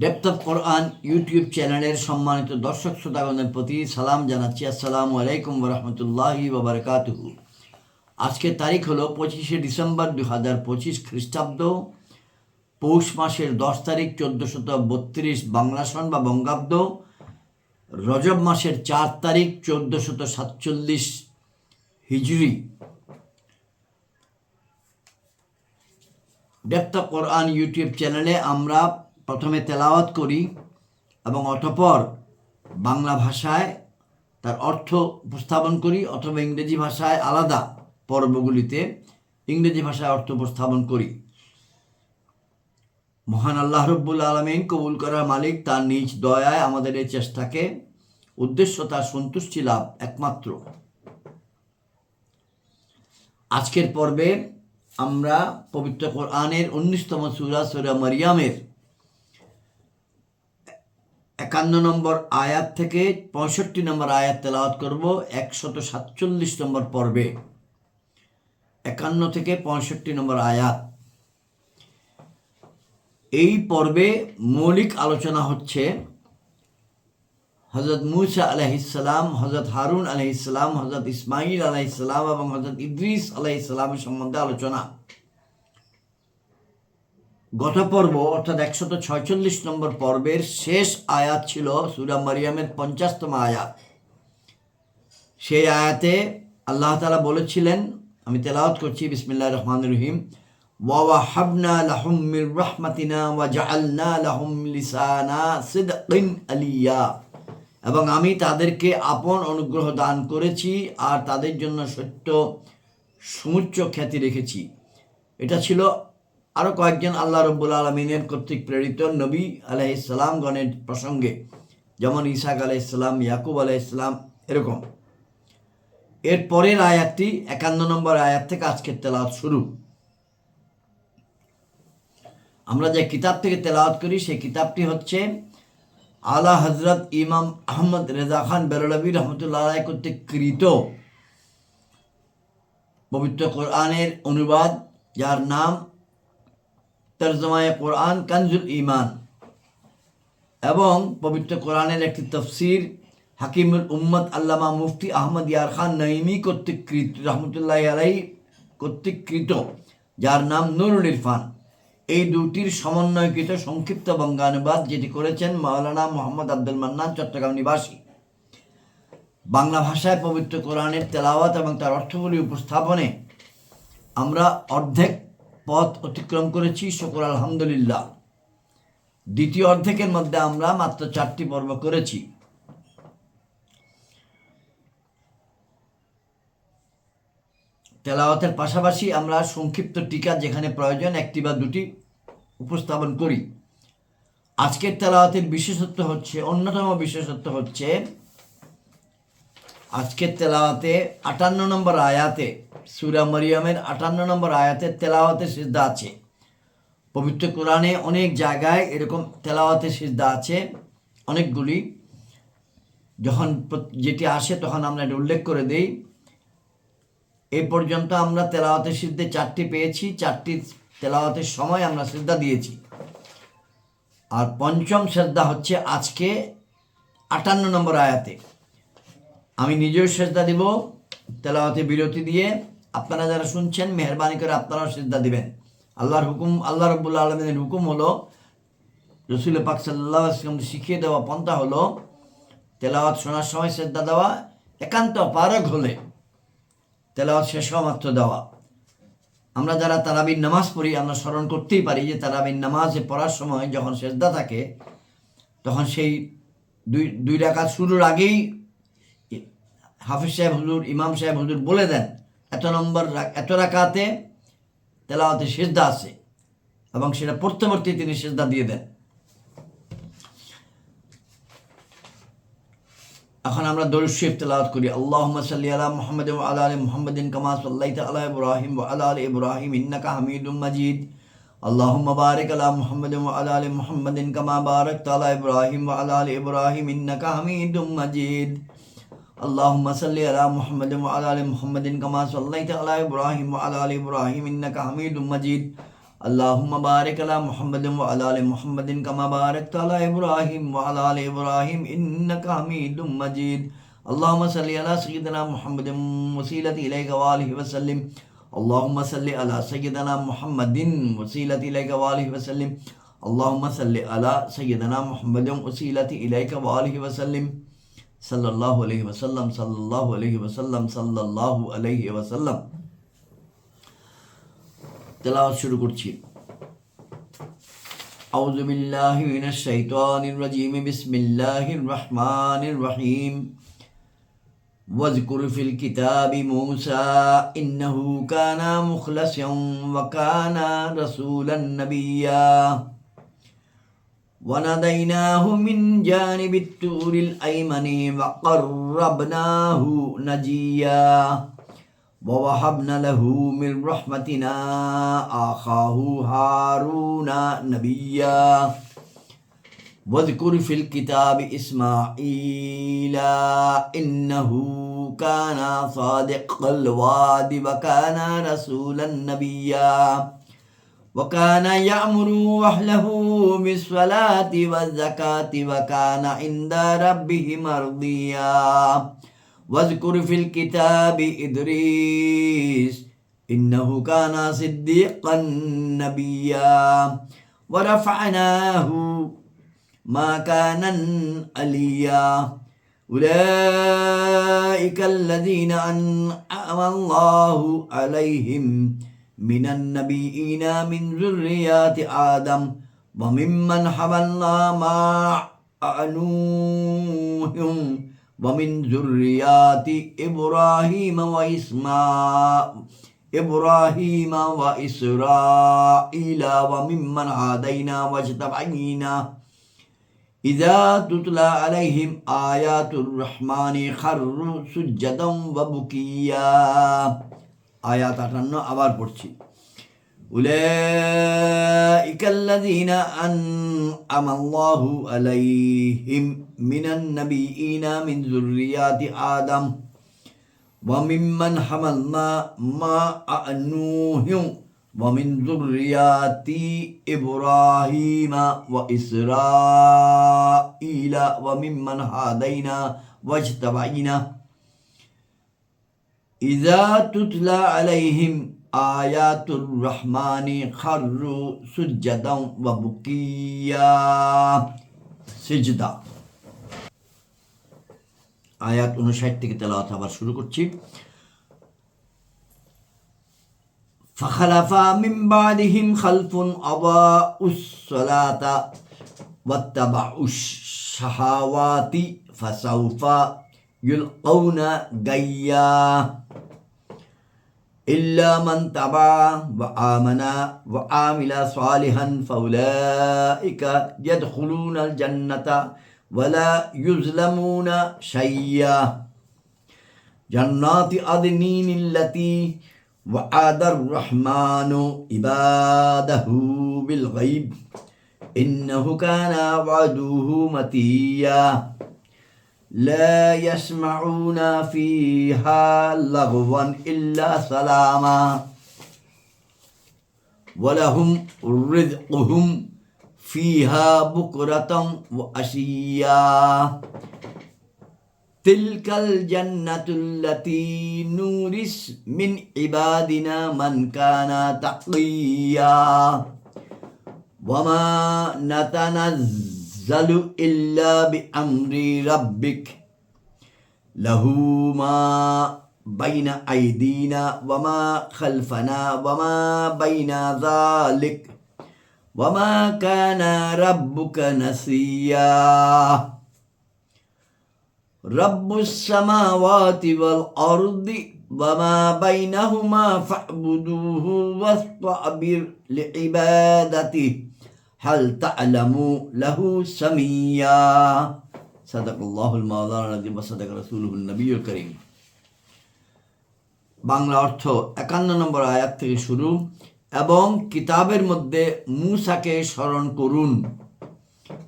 Depth of Quran YouTube চ্যানেলের সম্মানিত দর্শক শ্রোতাগণের প্রতি সালাম জানাচ্ছি। আসসালামু আলাইকুম রহমতুল্লাহি বাবরকাতুহু আজকের তারিখ হলো পঁচিশে ডিসেম্বর দু হাজার পঁচিশ খ্রিস্টাব্দ। পৌষ মাসের দশ তারিখ চোদ্দোশত বত্রিশ বাংলা সন বা বঙ্গাব্দ। রজব মাসের চার তারিখ চোদ্দোশত সাতচল্লিশ হিজরি। ডেপথ কোরআন ইউটিউব চ্যানেলে আমরা প্রথমে তেলাওয়াত করি এবং অতপর বাংলা ভাষায় তার অর্থ উপস্থাপন করি অথবা ইংরেজি ভাষায় আলাদা পর্বগুলিতে ইংরেজি ভাষায় অর্থ উপস্থাপন করি। মহান আল্লাহ রব্বুল আলমিন কবুল করার মালিক তার নিজ দয়ায় আমাদের এই চেষ্টাকে উদ্দেশ্য তার সন্তুষ্টি লাভ একমাত্র। আজকের পর্বে আমরা পবিত্র কোরআনের উনিশতম সুরা সুরা মারিয়ামের একান্ন নম্বর আয়াত থেকে পঁয়ষট্টি নম্বর আয়াত তেলাওয়াত করব, একশত সাতচল্লিশ নম্বর পর্বে। একান্ন থেকে পঁয়ষট্টি নম্বর আয়াত। এই পর্বে মৌলিক আলোচনা হচ্ছে হজরত মুসা আলহিসাম হজরত হারুন আলহিসাম হজরত ইসমাইল আলহিসাম এবং হজরত ইদ্রিস আলহিসামের সম্বন্ধে আলোচনা। গত পর্ব, অর্থাৎ একশত ছয়চল্লিশ নম্বর পর্বের শেষ আয়াত ছিল সুরা মারিয়ামের পঞ্চাশতম আয়াত। সেই আয়াতে আল্লাহ তালা বলেছিলেন, আমি তেলাওয়াত করছি বিসমিল্লাহ রহমান রহিম ওয়া হাবনা লাহুম মির রাহমাতিনা ওয়া জাআলনা লাহুম লিসানা সিদকিন আলিয়া। এবং আমি তাদেরকে আপন অনুগ্রহ দান করেছি আর তাদের জন্য সত্য সুউচ্চ খ্যাতি রেখেছি। এটা ছিল আরও কয়েকজন আল্লাহ রব্বুল আলমিনের কর্তৃক প্রেরিত নবী আলাইসালামগণের প্রসঙ্গে, যেমন ইসাক আলাইসালাম ইয়াকুব আলাইসালাম এরকম। এর পরের আয়াতটি একান্ন নম্বর আয়াত থেকে আজকের তেলাওয়াত শুরু। আমরা যে কিতাব থেকে তেলাওয়াত করি, সেই কিতাবটি হচ্ছে আলা হজরত ইমাম আহমদ রেজা খান বেরলবী রহমতুল্লাহ কর্তৃক কৃত পবিত্র কোরআনের অনুবাদ, যার নাম তর্জমায় কোরআন কানজুল ইমান এবং পবিত্র কোরআনের একটি তফসির হাকিমুল উম্মদ আল্লামা মুফতি আহমদ ইয়ার খান নঈমি কর্তৃক কৃত, রহমতুল্লাহ আলাই কর্তৃক কৃত, যার নাম নুরুল ইরফান। এই দুটির সমন্বয়কৃত সংক্ষিপ্ত বঙ্গানুবাদ যেটি করেছেন মাওলানা মোহাম্মদ আব্দুল মান্নান চট্টগ্রাম নিবাসী। বাংলা ভাষায় পবিত্র কোরআনের তেলাওয়াত এবং তার অর্থগুলি উপস্থাপনে আমরা অর্ধেক পথ অতিক্রম করেছি শকর আলহামদুলিল্লাহ। দ্বিতীয় অর্ধেকের মধ্যে আমরা মাত্র চারটি পর্ব করেছি। তেলাওয়াতের পাশাপাশি আমরা সংক্ষিপ্ত টিকা যেখানে প্রয়োজন, একটি বা দুটি উপস্থাপন করি। আজকের তেলাওয়াতের বিশেষত্ব হচ্ছে, অন্যতম বিশেষত্ব হচ্ছে, আজকের তেলাওয়াতে আটান্ন নম্বর আয়াতে সুরা মরিয়মের আটান্ন নম্বর আয়াতের তেলাওয়াতের সিদ্ধা আছে। পবিত্র কোরআনে অনেক জায়গায় এরকম তেলাওয়াতের সিদ্ধা আছে, অনেকগুলি। যখন যেটি আসে তখন আমরা এটা উল্লেখ করে দেই। এ পর্যন্ত আমরা তেলাওয়াতের সিদ্ধে চারটি পেয়েছি, চারটি তেলাওয়াতের সময় আমরা শ্রদ্ধা দিয়েছি। আর পঞ্চম শ্রদ্ধা হচ্ছে আজকে আটান্ন নম্বর আয়াতে। আমি নিজেও শ্রদ্ধা দিব, তেলাওয়াতে বিরতি দিয়ে। আপনারা যারা শুনছেন, মেহরবানি করে আপনারাও শ্রদ্ধা দিবেন। আল্লাহর হুকুম, আল্লাহ রব্বুল্লা আলমিনের হুকুম হলো রসুল পাক সাল্লাহ শিখিয়ে দেওয়া পন্থা হলো, তেলাওয়াত শোনার সময় শ্রদ্ধা দেওয়া একান্ত পারক হলে তেলাওয়াত শেষ হওয়া মাত্র দেওয়া। আমরা যারা তারাবির নামাজ পড়ি, আমরা স্মরণ করতেই পারি যে তারাবির নামাজে পড়ার সময় যখন শ্রদ্ধা থাকে, তখন সেই দুই দুই রাকাত শুরুর আগেই হাফিজ সাহেব হুজুর, ইমাম সাহেব হুজুর বলে দেন এত নম্বর এত রাকাতে তেলাওয়াতে সিদ্ধা আছে এবং সেটা পড়তে পড়তে তিনি সিদ্ধা দিয়ে দেন। এখন আমরা দরুদ শরীফ তেলাওয়াত করি। আল্লাহুম্মা সাল্লি আলা মুহাম্মাদ ওয়া আলা আলি মুহাম্মাদিন কামা সাল্লাইতা আলা ইব্রাহিম ওয়া আলা আলি ইব্রাহিম ইন্নাকা হামিদুম মাজিদ। আল্লাহুম্মা বারিক আলা মুহাম্মাদ ওয়া আলা আলি মুহাম্মাদিন কামা বারাকতা আলা ইব্রাহিম ওয়া আলা আলি ইব্রাহিম ইন্নাকা হামিদুম মাজিদ। اللهم صل على محمد وعلى آل محمد كما صليت على إبراهيم وعلى آل إبراهيم إنك حميد مجيد. اللهم بارك على محمد وعلى آل محمد كما باركت على إبراهيم وعلى آل إبراهيم إنك حميد مجيد. اللهم صل على سيدنا محمد وسيلة إليك وآله وسلم. اللهم صل على سيدنا محمد وسيلة إليك وآله وسلم. اللهم صل على سيدنا محمد وسيلة إليك وآله وسلم. صلى الله عليه وسلم صلى الله عليه وسلم صلى الله عليه وسلم তেলাওয়াত শুরু করছি أعوذ بالله من الشيطان الرجيم بسم الله الرحمن الرحيم واذكر في الكتاب موسى إنه كان مخلصا وكان رسولا نبيا وناديناه من جانب التور الأيمن وقربناه نجيا ووهبنا له من رحمتنا أخاه هارون نبيا واذكر في الكتاب إسماعيل إنه كان صادق الوعد وكان رسولا نبيا وكان يأمر أهله بالصلاة والزكاة وكان عند ربه مرضيا. واذكر في الكتاب إدريس إنه كان صديقا نبيا. ورفعناه مكانا عليا. أولئك الذين أنعم الله عليهم. من النبيين من ذريات آدم وممن حملنا مع نوح ومن ذريات إبراهيم وإسماعيل إبراهيم وإسرائيل وممن هدينا واجتبعنا إذا تتلى عليهم آيات الرحمن خروا سجدا وبكيا আয়াত আটান্ন আবার পড়ছি أولئك الذين أنعم الله عليهم من النبيين من ذريات آدم وممن حملنا مع نوح ومن ذريات إبراهيم وإسرائيل وممن هدينا واجتبعنا إذا تتلى عليهم آيات الرحمن خروا سجدا وبكيا সিজদা আয়াত উনষাট থেকে তেলাওয়াত আবার শুরু করছি فخلف من بعدهم خلف أضاءوا الصلاة واتبعوا الشهوات فسوف يلقون غيا إلا من تبع وآمن وعامل صالحا فأولئك يدخلون الجنة ولا يظلمون شيئا. جنات عدن التي وعد الرحمن عباده بالغيب. إنه كان وعده متيا. لا يسمعون فيها لغوا إلا سلاما. ولهم رزقهم فيها بكرة وأشيا. تلك الجنة التي نورث من عبادنا من كان تقيا. وما نتنزل إلا بأمر ربك. له ما بين أيدينا وما خلفنا وما بين ذلك. وما كان ربك نسيا. رب السماوات والأرض وما بينهما فاعبدوه واستعبر لعبادته. হাল তালামু লাহু সামিয়া সাদাকুল্লাহুল মাওলানা নাজিম সাদাক রাসূলুল নবীল করিম বাংলা অর্থ একান্ন নম্বর আয়াত থেকে শুরু এবং কিতাবের মধ্যে মুসাকে স্মরণ করুন।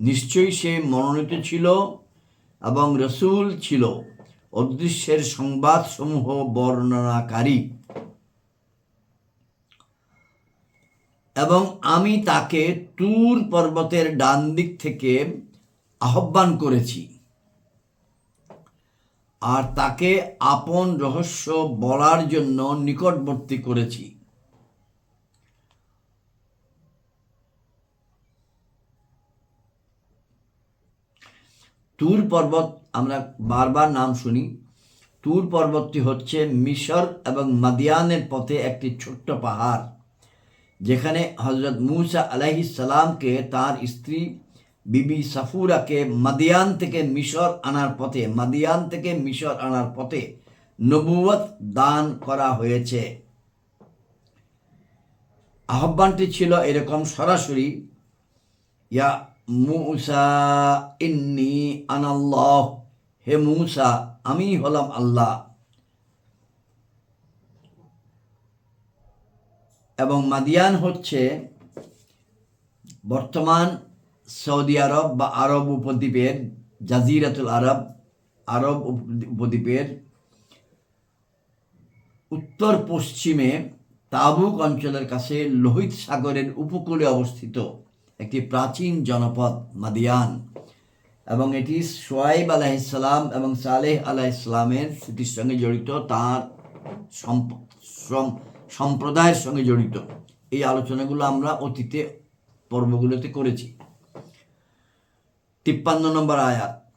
নিশ্চয়ই সে মনোনীত ছিল এবং রসুল ছিল। অদৃশ্যের সংবাদসমূহ বর্ণনাকারী। এবং আমি তাকে তুর পর্বতের ডান দিক থেকে আহ্বান করেছি। আর তাকে আপন রহস্য বলার জন্য নিকটবর্তী করেছি। তুর পর্বত, আমরা বারবার নাম শুনি তুর পর্বতটি হচ্ছে মিশর এবং মাদিয়ানের পথে একটি ছোট্ট পাহাড়। যেখানে হজরত মুসা আলাহি সালামকে তার স্ত্রী বিবি সাফুরাকে মাদিয়ান থেকে মিশর আনার পথে, মাদিয়ান থেকে মিশর আনার পথে নবুয়ত দান করা হয়েছে। আহ্বানটি ছিল এরকম সরাসরি, ইয়া মুসা ইন্নি আনাল্লাহ, হে মুসা আমি হলাম আল্লাহ। এবং মাদিয়ান হচ্ছে বর্তমান সৌদি আরব বা আরব উপদ্বীপের, জাজিরাতুল আরব আরব উপ- উপদ্বীপের উত্তর পশ্চিমে তাবুক অঞ্চলের কাছে লোহিত সাগরের উপকূলে অবস্থিত একটি প্রাচীন জনপদ মাদিয়ান এবং এটি সোয়াইব আলাইসালাম এবং সালেহ আলাইসালামের স্মৃতির সঙ্গে জড়িত। তার সম্প- সম্প্রদায়ের সঙ্গে জড়িত। এই আলোচনাগুলো আমরা অতীতে পর্বগুলোতে করেছি। তিপ্পান্ন নম্বর আয়াত।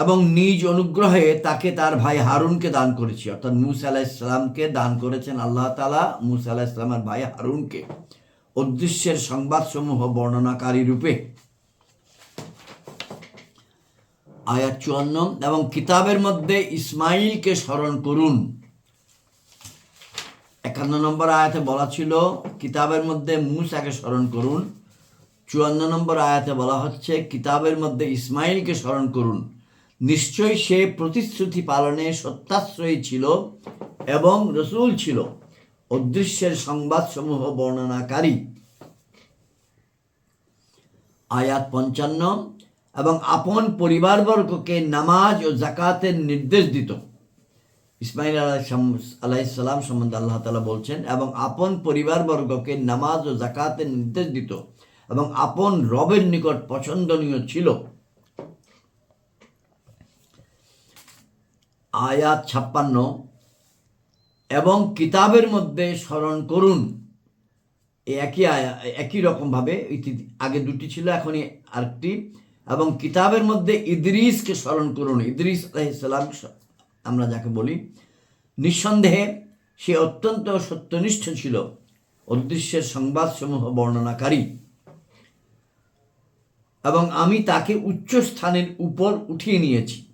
এবং নিজ অনুগ্রহে তাকে তার ভাই হারুনকে দান করেছি। অর্থাৎ মুসা আলাহ ইসলামকে দান করেছেন আল্লাহ তালা মুসা আলাহ ইসলামের ভাই হারুনকে। অদৃশ্যের সংবাদসমূহ বর্ণনাকারী রূপে। আয়াত চুয়ান্ন। এবং কিতাবের মধ্যে ইসমাইলকে স্মরণ করুন। একান্ন নম্বর আয়াতে বলা ছিল, কিতাবের মধ্যে মুসাকে স্মরণ করুন। চুয়ান্ন নম্বর আয়াতে বলা হচ্ছে, কিতাবের মধ্যে ইসমাইলকে স্মরণ করুন। নিশ্চয়ই সে প্রতিশ্রুতি পালনে সত্যাশ্রয়ী ছিল এবং রসুল ছিল। অদৃশ্যের সংবাদসমূহ বর্ণনাকারী। আয়াত পঞ্চান্ন, এবং আপন পরিবারবর্গকে নামাজ ও জাকাতের নির্দেশ দিত। ইসমাইল আলাইসাল্লাম সম্বন্ধে আল্লাহ তালা বলছেন, এবং আপন পরিবারবর্গকে নামাজ ও জাকাতের নির্দেশ দিত এবং আপন রবের নিকট পছন্দনীয় ছিল। আয়াত ছাপ্পান্ন, এবং কিতাবের মধ্যে স্মরণ করুন। একই আয়া, একই রকমভাবে আগে দুটি ছিল এখনই আরেকটি, এবং কিতাবের মধ্যে ইদ্রিসকে স্মরণ করুন। ইদ্রিস আলাইসাল্লাম আমরা যাকে বলি, নিঃসন্দেহে সে অত্যন্ত সত্যনিষ্ঠ ছিল অদৃশ্যের সংবাদসমূহ বর্ণনাকারী। এবং আমি তাকে উচ্চ স্থানের উপর উঠিয়ে নিয়েছি।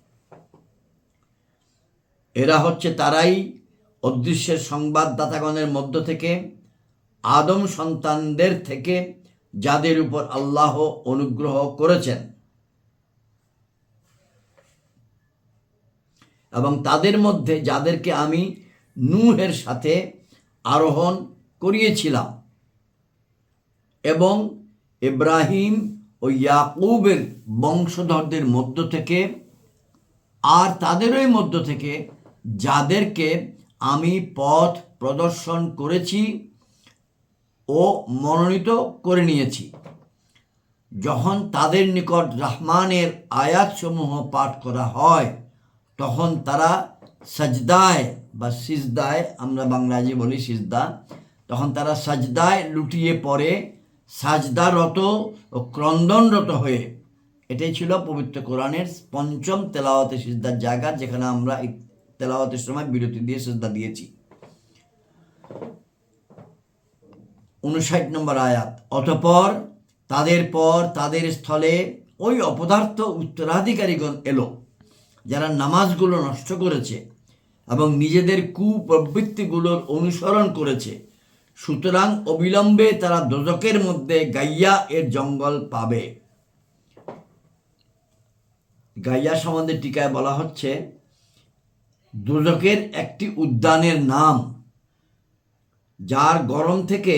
এরা হচ্ছে তারাই অদৃশ্যের সংবাদদাতাগণের মধ্য থেকে আদম সন্তানদের থেকে যাদের উপর আল্লাহ অনুগ্রহ করেছেন। এবং তাদের মধ্যে যাদেরকে আমি নূহের সাথে আরোহণ করিয়েছিলাম। এবং ইব্রাহিম ও ইয়াকুবের বংশধরদের মধ্য থেকে আর তাদেরই মধ্য থেকে যাদেরকে আমি পথ প্রদর্শন করেছি ও মনোনীত করে নিয়েছি। যখন তাদের নিকট রহমানের আয়াতসমূহ পাঠ করা হয় তখন তারা সাজদায় বা সিজদায়, আমরা বাংলাজি বলি সিজদা, তখন তারা সাজদায় লুটিয়ে পড়ে, সাজদারত ও ক্রন্দনরত হয়ে। এটাই ছিল পবিত্র কোরআনের পঞ্চম তেলাওয়াতে সিজদার জায়গা, যেখানে আমরা এই তেলাওয়াতের সময় বিরতি দিয়ে সিজদা দিয়েছি। উনষাট নম্বর আয়াত, অতপর তাদের পর তাদের স্থলে ওই অপদার্থ উত্তরাধিকারীগণ এলো। যারা নামাজগুলো নষ্ট করেছে এবং নিজেদের কুপ্রবৃত্তিগুলোর অনুসরণ করেছে, সুতরাং অবিলম্বে তারা দোজকের মধ্যে গাইয়া এর জঙ্গল পাবে। গাইয়া সম্বন্ধে টিকায় বলা হচ্ছে দোজকের একটি উদ্যানের নাম, যার গরম থেকে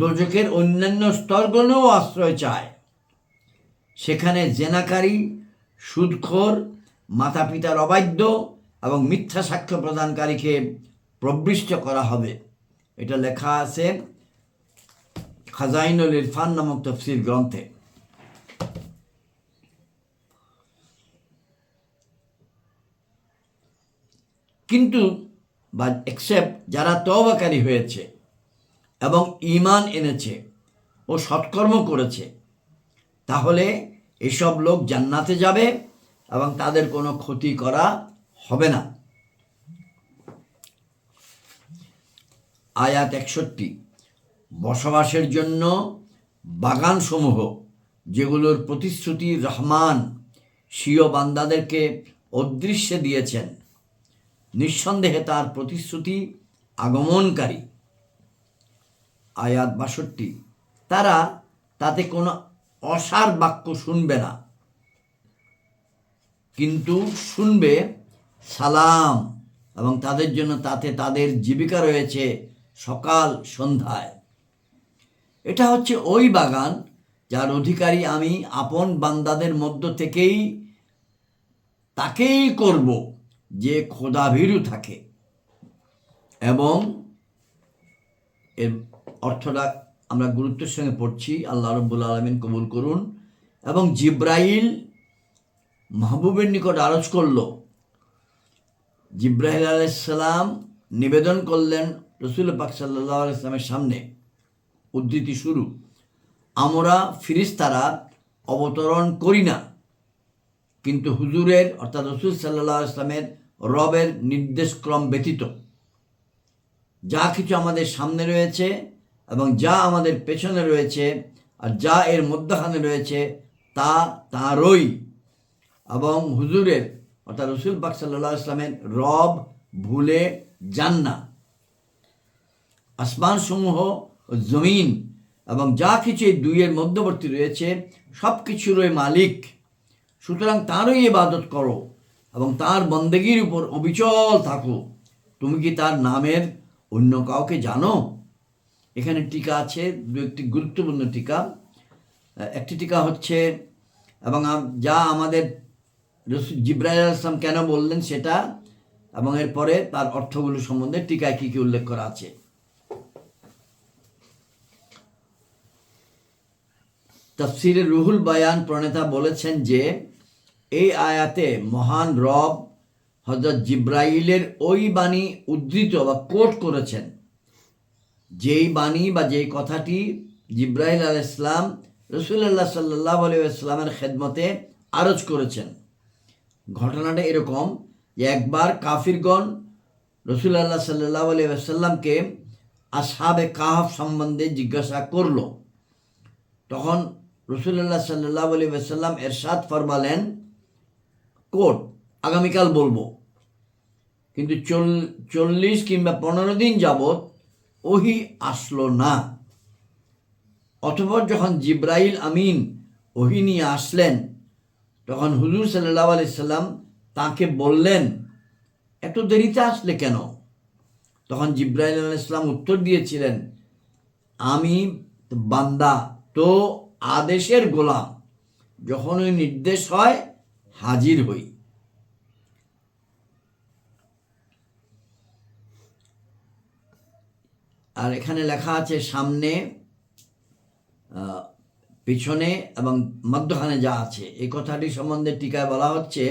দোজকের অন্যান্য স্তরগুলোও আশ্রয় চায়। সেখানে জেনাকারী, সুদখোর মাতা পিতার অবাধ্য এবং মিথ্যা সাক্ষ্য প্রদানকারীকে প্রবৃষ্ট করা হবে। এটা লেখা আছে খাজাইনুল ইরফান নামক তফসির গ্রন্থে। কিন্তু বা এক্সেপ্ট যারা তবাকারী হয়েছে এবং ইমান এনেছে ও সৎকর্ম করেছে, তাহলে এসব লোক জান্নাতে যাবে এবং তাদের কোনো ক্ষতি করা হবে না। আয়াত একষট্টি, বসবাসের জন্য বাগানসমূহ, যেগুলোর প্রতিশ্রুতি রহমান, স্বীয় বান্দাদেরকে অদৃশ্যে দিয়েছেন, নিঃসন্দেহে তার প্রতিশ্রুতি আগমনকারী। আয়াত বাষট্টি, তারা তাতে কোনো অসার বাক্য শুনবে না। কিন্তু শুনবে, সালাম, এবং তাদের জন্য তাতে তাদের জীবিকা রয়েছে সকাল সন্ধ্যায়। এটা হচ্ছে ওই বাগান যার অধিকারী আমি আপন বান্দাদের মধ্য থেকেই তাকেই করব যে খোদাভীরু থাকে। এবং এর অর্থটা আমরা গুরুত্বের সঙ্গে পড়ছি। আল্লাহ রব্বুল আলমিন কবুল করুন। এবং জিব্রাইল মাহবুবের নিকট আরজ করল। জিব্রাহিল আলাইসাল্লাম নিবেদন করলেন রসুল পাক সাল্লাহ ইসলামের সামনে। উদ্ধৃতি শুরু। আমরা ফিরিস্তারা অবতরণ করি না। কিন্তু হুজুরের অর্থাৎ রসুল সাল্লাহ ইসলামের রবের নির্দেশক্রম ব্যতীত। যা কিছু আমাদের সামনে রয়েছে এবং যা আমাদের পেছনে রয়েছে আর যা এর মধ্যখানে রয়েছে তা তাঁরই এবং হুজুরের, অর্থাৎ রসুল পাক সাল্লাহ ইসলামের রব ভুলে যান না। আসমানসমূহ ও জমিন এবং যা কিছু দুইয়ের মধ্যবর্তী রয়েছে সব কিছুরই মালিক। সুতরাং তারই ইবাদত করো এবং তার বন্দেগীর উপর অবিচল থাকো। তুমি কি তার নামের অন্য কাউকে জানো? এখানে টিকা আছে, দু একটি গুরুত্বপূর্ণ টিকা। একটি টিকা হচ্ছে, এবং যা আমাদের রসুল জিব্রাইল আসলাম কেন বললেন সেটা এবং এরপরে তার অর্থগুলো সম্বন্ধে টিকায় কী কী উল্লেখ করা আছে? তফসিরে রুহুল বায়ান প্রণেতা বলেছেন যে, এই আয়াতে মহান রব হজরত জিব্রাইলের ওই বাণী উদ্ধৃত বা কোট করেছেন। যেই বাণী বা যেই কথাটি জিব্রাইল আল ইসলাম রসুল্লাহ সাল্লাহ আলাইসলামের খেদমতে আরজ করেছেন। ঘটনাটা এরকম যে একবার কাফিরগণ রসুল্লাহ সাল্লাহ আলাইসাল্লামকে আসহাবে কাহাফ সম্বন্ধে জিজ্ঞাসা করল। তখন রসুল্লাহ সাল্লাহ আলী সাল্লাম এরশাদ ফরমালেন, কোট, আগামীকাল বলব। কিন্তু চল, চল্লিশ কিংবা পনেরো দিন যাবৎ ওহি আসলো না। অথবা যখন জিব্রাইল আমিন ওহি নিয়ে আসলেন তখন হুজুর সাল্লাহ আলি সাল্লাম তাকে বললেন, এত দেরিতে আসলে কেন? তখন জিব্রাইল আলাহ ইসলাম উত্তর দিয়েছিলেন, আমি বান্দা, তো আদেশের গোলাম। যখন ওই নির্দেশ হয়, হাজির হই। আর এখানে লেখা আছে সামনে পিছনে এবং মধ্যখানে যা আছে, এই কথাটি সম্বন্ধে টিকায় বলা হচ্ছে,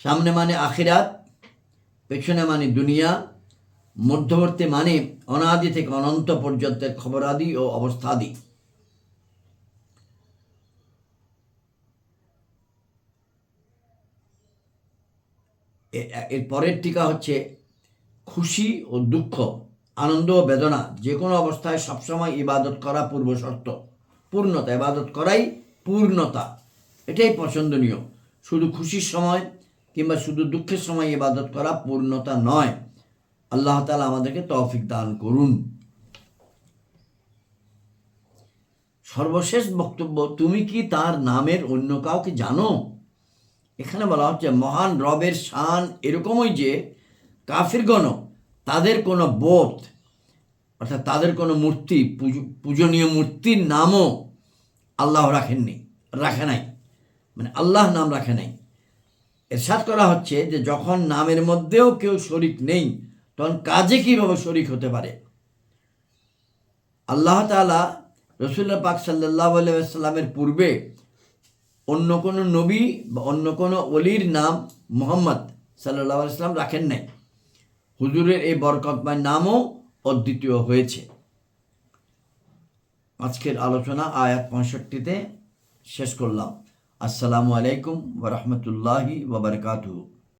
সামনে মানে আখিরাত, পেছনে মানে দুনিয়া, মধ্যবর্তী মানে অনাদি থেকে অনন্ত পর্যন্তের খবরাদি ও অবস্থাদি। এর পরের টিকা হচ্ছে, খুশি ও দুঃখ, আনন্দ ও বেদনা, যে কোনো অবস্থায় সবসময় ইবাদত করা পূর্ব শর্ত। পূর্ণতা, ইবাদত করাই পূর্ণতা। এটাই পছন্দনীয়। শুধু খুশির সময় কিংবা শুধু দুঃখের সময় ইবাদত করা পূর্ণতা নয়। আল্লাহ তালা আমাদেরকে তৌফিক দান করুন। সর্বশেষ বক্তব্য, তুমি কি তার নামের অন্য কাউকে জানো? এখানে বলা হচ্ছে, মহান রবের শান এরকমই যে কাফিরগণ তাদের কোনো বোধ অর্থাৎ তাদের কোনো মূর্তি পূজনীয় মূর্তির নামও আল্লাহ রাখেননি, রাখে নাই। মানে আল্লাহ নাম রাখে নাই। এরশাদ করা হচ্ছে যে যখন নামের মধ্যেও কেউ শরিক নেই, তখন কাজে কীভাবে শরিক হতে পারে? আল্লাহ তালা রসুল্লাহ পাক সাল্লাহ আলাইসাল্লামের পূর্বে অন্য কোনো নবী বা অন্য কোনো অলির নাম মোহাম্মদ সাল্লাহ আলাইসাল্লাম রাখেন নাই। হুজুরের এই বরকতময় নামও অদ্বিতীয় হয়েছে। আজকের আলোচনা আয়াত পঁয়ষট্টিতে শেষ করলাম। আসসালামু আলাইকুম ওরহমতুল্লাহি ওবরকাতুহু